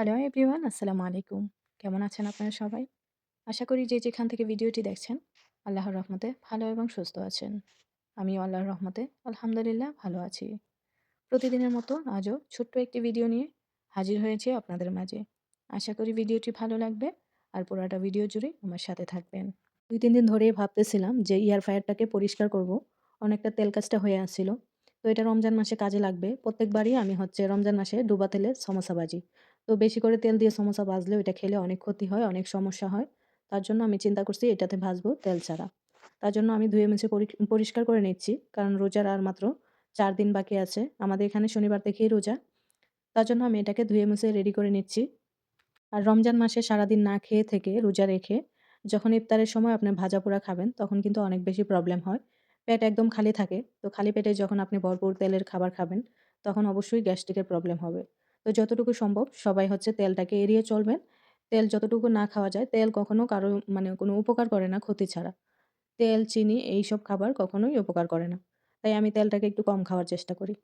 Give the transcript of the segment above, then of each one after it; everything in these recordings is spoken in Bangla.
হ্যালো এভরিওয়ান, আসসালামু আলাইকুম। কেমন আছেন আপনারা সবাই? আশা করি যে যেখান থেকে ভিডিওটি দেখছেন, আল্লাহর রহমতে ভালো এবং সুস্থ আছেন। আমি আল্লাহর রহমতে আলহামদুলিল্লাহ ভালো আছি। প্রতিদিনের মতো আজও ছোট্ট একটি ভিডিও নিয়ে হাজির হয়েছে আপনাদের মাঝে। আশা করি ভিডিওটি ভালো লাগবে আর পুরোটা ভিডিও জুড়ে আমার সাথে থাকবেন। দুই, তিন দিন ধরেই ভাবতেছিলাম যে ইয়ার ফায়ারটাকে পরিষ্কার করব। অনেকটা তেল কাজটা হয়ে আসছিল। তো এটা রমজান মাসে কাজে লাগবে। প্রত্যেকবারই আমি হচ্ছে রমজান মাসে ডুবা তেলে সমোসা বাজি তো বেশি করে তেল দিয়ে সমোসা ভাজলে এটা খেলে অনেক ক্ষতি হয়, অনেক সমস্যা হয়। তার জন্য আমি চিন্তা করছি এটাতে ভাজবো তেল ছাড়া। তার জন্য আমি ধুয়ে মুছে পরিষ্কার করে নিচ্ছি, কারণ রোজার আর মাত্র চার দিন বাকি আছে। আমাদের এখানে শনিবার থেকেই রোজা। তার জন্য আমি এটাকে ধুয়ে মুছে রেডি করে নিচ্ছি। আর রমজান মাসে সারাদিন না খেয়ে থেকে রোজা রেখে যখন ইফতারের সময় আপনি ভাজা পোড়া খাবেন, তখন কিন্তু অনেক বেশি প্রবলেম হয়। পেট একদম খালি থাকে। তো খালি পেটে যখন আপনি ভরপুর তেলের খাবার খাবেন, তখন অবশ্যই গ্যাস্ট্রিকের প্রবলেম হবে। তো যতটুকু সম্ভব সবাই হচ্ছে তেলটাকে এড়িয়ে চলবেন। তেল যতটুকু না খাওয়া যায়, তেল কখনো কারও মানে কোনো উপকার করে না ক্ষতি ছাড়া। তেল, চিনি এইসব খাবার কখনোই উপকার করে না। তাই আমি তেলটাকে একটু কম খাওয়ার চেষ্টা করি।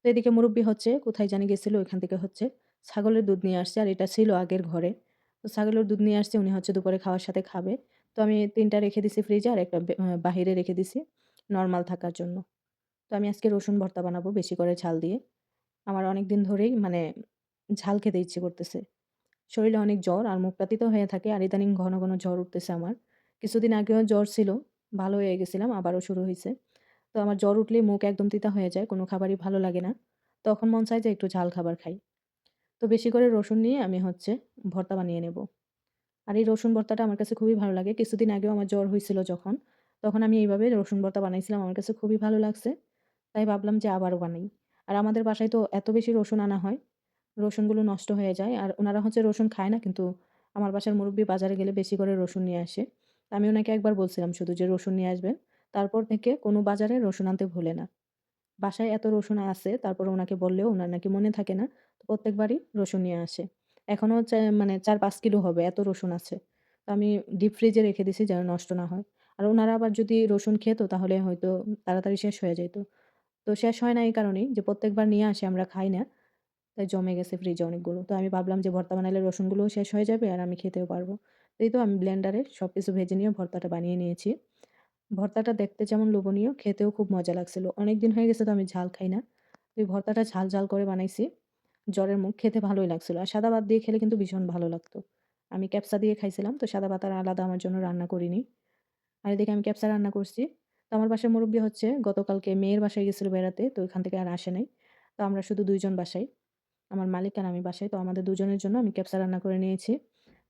তো এদিকে মুরব্বি হচ্ছে, কোথায় জানি গেছিল ওইখান থেকে হচ্ছে ছাগলের দুধ নিয়ে আসছে আর এটা ছিল আগের ঘরে। তো ছাগলের দুধ নিয়ে আসছে, উনি হচ্ছে দুপুরে খাওয়ার সাথে খাবে। তো আমি তিনটা রেখে দিছি ফ্রিজে আর একটা বাহিরে রেখে দিছি নর্মাল থাকার জন্য। তো আমি আজকে রসুন ভর্তা বানাবো বেশি করে ঝাল দিয়ে। আমার অনেক দিন ধরেই মানে ঝাল খেতে ইচ্ছে করতেছে। শরীরে অনেক জ্বর আর মুখ তো হয়ে থাকে আর ইদানিং ঘন ঘন জ্বর উঠতেছে আমার। কিছুদিন আগেও জ্বর ছিল, ভালো হয়ে গেছিলাম, আবারও শুরু হয়েছে। তো আমার জ্বর উঠলেই মুখ একদম তিতা হয়ে যায়, কোনো খাবারই ভালো লাগে না। তখন মন চায় যে একটু ঝাল খাবার খাই। তো বেশি করে রসুন নিয়ে আমি হচ্ছে ভর্তা বানিয়ে নেব। আর এই রসুন ভর্তাটা আমার কাছে খুবই ভালো লাগে। কিছুদিন আগেও আমার জ্বর হয়েছিল যখন, তখন আমি এইভাবে রসুন ভর্তা বানাইছিলাম, আমার কাছে খুবই ভালো লাগছে। তাই ভাবলাম যে আবারও বানাই। আর আমাদের বাসায় তো এত বেশি রসুন আনা হয় রসুনগুলো নষ্ট হয়ে যায়। আর ওনারা হচ্ছে রসুন খায় না, কিন্তু আমার বাসার মুরব্বী বাজারে গেলে বেশি করে রসুন নিয়ে আসে। আমি ওনাকে একবার বলছিলাম শুধু যে রসুন নিয়ে আসবেন। তারপর থেকে কোনো বাজারে রসুন আনতে ভুলে না। বাসায় এত রসুন আছে, তারপর ওনাকে বললেও ওনার নাকি মনে থাকে না, তো প্রত্যেকবারই রসুন নিয়ে আসে। এখনও মানে চার পাঁচ কিলো হবে, এত রসুন আছে। তো আমি ডিপ ফ্রিজে রেখে দিছি যেন নষ্ট না হয়। আর ওনারা আবার যদি রসুন খেতো, তাহলে হয়তো তাড়াতাড়ি শেষ হয়ে যেত তো শেষ হয় না এই কারণেই যে প্রত্যেকবার নিয়ে আসে, আমরা খাই না। তাই জমে গেছে ফ্রিজে অনেকগুলো। তো আমি ভাবলাম যে ভর্তা বানালে রসুনগুলোও শেষ হয়ে যাবে আর আমি খেতেও পারব। এই তো আমি ব্লেন্ডারে সব কিছু ভেজে নিয়ে ভর্তাটা বানিয়ে নিয়েছি। ভর্তাটা দেখতে যেমন লোভনীয়, খেতেও খুব মজা লাগছিল। অনেক দিন হয়ে গেছে তো আমি ঝাল খাই না। তো এই ভর্তাটা ঝাল ঝাল করে বানাইছি। জ্বরের মুখ খেতে ভালোই লাগছিল। আর সাদা ভাত দিয়ে খেলে কিন্তু ভীষণ ভালো লাগতো। আমি ক্যাপসা দিয়ে খাইছিলাম, তো সাদা ভাত আর আলাদা আমার জন্য রান্না করিনি। আর এদিকে আমি ক্যাপসা রান্না করছি। তো আমার বাসায় মুরব্বী হচ্ছে, গতকালকে মেয়ের বাসায় গেছিল বেড়াতে, তো ওইখান থেকে আর আসে নাই। তো আমরা শুধু দুইজন বাসায়। আমার মালিক আর আমি বাসায়। তো আমাদের দুজনের জন্য আমি ক্যাপসা রান্না করে নিয়েছি।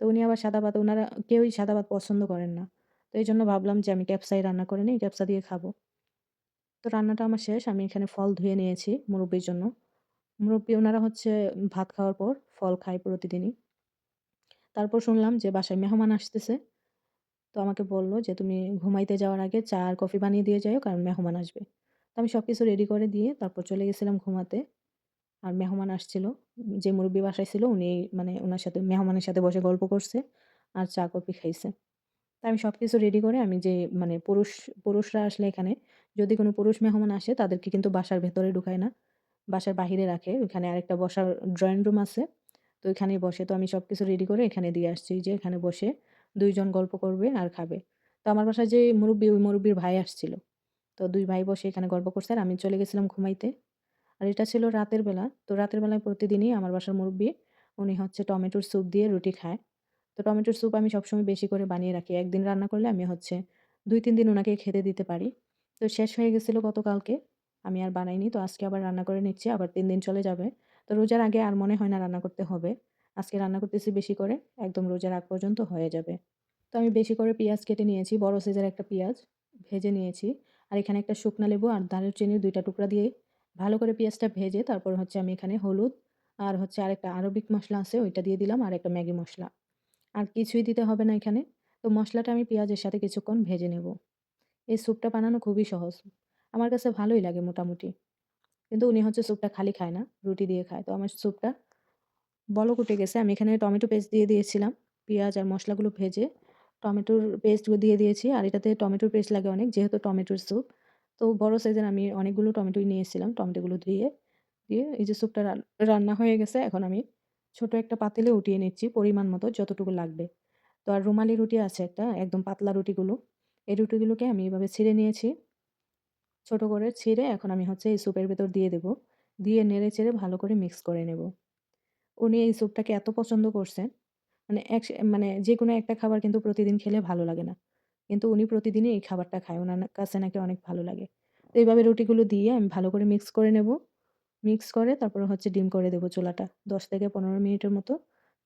তো উনি আবার সাদা ভাত ওনারা কেউই সাদা ভাত পছন্দ করেন না। তো এই জন্য ভাবলাম যে আমি ক্যাপসাই রান্না করে নিই, ক্যাপসা দিয়ে খাব। তো রান্নাটা আমার শেষ, আমি এখানে ফল ধুয়ে নিয়েছি মুরব্বির জন্য। মুরব্বি ওনারা হচ্ছে ভাত খাওয়ার পর ফল খায় প্রতিদিনই। তারপর শুনলাম যে বাসায় মেহমান আসতেছে। তো আমাকে বলল যে তুমি ঘুমাইতে যাওয়ার আগে চা আর কফি বানিয়ে দিয়ে যাও কারণ মেহমান আসবে। তো আমি সব কিছু রেডি করে দিয়ে তারপর চলে গেছিলাম ঘুমাতে। আর মেহমান আসছিল। যে মুরব্বী বাসায় ছিল, উনি মানে ওনার সাথে, মেহমানের সাথে বসে গল্প করছে আর চা, কফি খাইছে। তা আমি সব কিছু রেডি করে আমি যে মানে পুরুষ, পুরুষরা আসলে এখানে, যদি কোনো পুরুষ মেহমান আসে, তাদেরকে কিন্তু বাসার ভেতরে ঢুকায় না। বাসার বাহিরে রাখে। ওইখানে আরেকটা বসার ড্রয়িং রুম আছে। তো ওইখানেই বসে। তো আমি সব কিছু রেডি করে এখানে দিয়ে আসছি যে এখানে বসে দুইজন গল্প করবে আর খাবে। তো আমার বাসায় যে মুরব্বী, ওই মুরব্বীর ভাই আসছিল। তো দুই ভাই বসে এখানে গল্প করছে আর আমি চলে গেছিলাম ঘুমাইতে। আর এটা ছিল রাতের বেলা। তো রাতের বেলায় প্রতিদিনই আমার বাসার মুরব্বী, উনি হচ্ছে টমেটোর স্যুপ দিয়ে রুটি খায়। তো টমেটোর স্যুপ আমি সবসময় বেশি করে বানিয়ে রাখি। একদিন রান্না করলে আমি হচ্ছে দুই, তিন দিন ওনাকে খেতে দিতে পারি। তো শেষ হয়ে গেছিল গতকালকে। আমি আর বানাইনি। তো আজকে আবার রান্না করে নিচ্ছি। আবার তিন দিন চলে যাবে। তো রোজার আগে আর মনে হয় না রান্না করতে হবে। আজকে রান্না করতেছি বেশি করে। একদম রোজার আগ পর্যন্ত হয়ে যাবে। তো আমি বেশি করে পেঁয়াজ কেটে নিয়েছি। বড় সাইজের একটা পেঁয়াজ ভেজে নিয়েছি। আর এখানে একটা শুকনা লেবু আর দারুচিনির দুইটা টুকরা দিয়ে ভালো করে পেঁয়াজটা ভেজে তারপর হচ্ছে আমি এখানে হলুদ আর হচ্ছে আরেকটা আরবিক মশলা আছে, ওইটা দিয়ে দিলাম আর একটা ম্যাগি মশলা। আর কিছুই দিতে হবে না এখানে। তো মশলাটা আমি পেঁয়াজের সাথে কিছুক্ষণ ভেজে নেব। এই স্যুপটা বানানো খুবই সহজ। আমার কাছে ভালোই লাগে মোটামুটি। কিন্তু উনি হচ্ছে স্যুপটা খালি খায় না, রুটি দিয়ে খায়। তো আমার স্যুপটা বলো কুটে গেছে। আমি এখানে টমেটো পেস্ট দিয়ে দিয়েছিলাম, পেঁয়াজ আর মশলাগুলো ভেজে। টমেটোর পেস্ট দিয়ে দিয়েছি আর এটাতে টমেটোর পেস্ট লাগে অনেক, যেহেতু টমেটোর স্যুপ। তো বড় সাইজের আমি অনেকগুলো টমেটোই নিয়ে এসেছিলাম টমেটোগুলো দিয়ে দিয়ে এই যে স্যুপটা রান্না হয়ে গেছে এখন আমি ছোট একটা পাতিলে উঠিয়ে নিচ্ছি পরিমাণ মতো যতটুকু লাগবে। তো আর রুমালি রুটি আছে একটা একদম পাতলা রুটিগুলো। এই রুটিগুলোকে আমি এভাবে ছিঁড়ে নিয়েছি। ছোট করে ছিঁড়ে এখন আমি হচ্ছে এই স্যুপের ভেতর দিয়ে দেব। দিয়ে নেড়ে-চেড়ে ভালো করে মিক্স করে নেব। উনি এই স্যুপটাকে এত পছন্দ করছেন, মানে এক মানে যে কোনো একটা খাবার কিন্তু প্রতিদিন খেলে ভালো লাগে না। কিন্তু উনি প্রতিদিনই এই খাবারটা খায়। উনার কাছে নাকি অনেক ভালো লাগে। তো এইভাবে রুটিগুলো দিয়ে আমি ভালো করে মিক্স করে নেব। মিক্স করে তারপরে হচ্ছে ডিম করে দেব চুলাটা। ১০ থেকে ১৫ মিনিটের মতো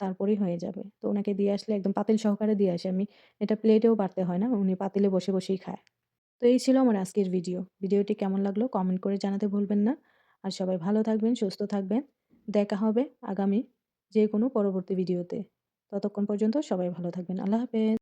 তারপরেই হয়ে যাবে। তো ওনাকে দিয়ে আসলে একদম পাতিল সহকারে দিয়ে আসি আমি। এটা প্লেটেও বাড়তে হয় না। উনি পাতিলে বসে, বসেই খায়। তো এই ছিল আমার আজকের ভিডিও। ভিডিওটি কেমন লাগল কমেন্ট করে জানাতে ভুলবেন না। আর সবাই ভালো থাকবেন, সুস্থ থাকবেন। দেখা হবে আগামী যে কোনো পরবর্তী ভিডিওতে। ততক্ষণ পর্যন্ত সবাই ভালো থাকবেন। আল্লাহ হাফেজ।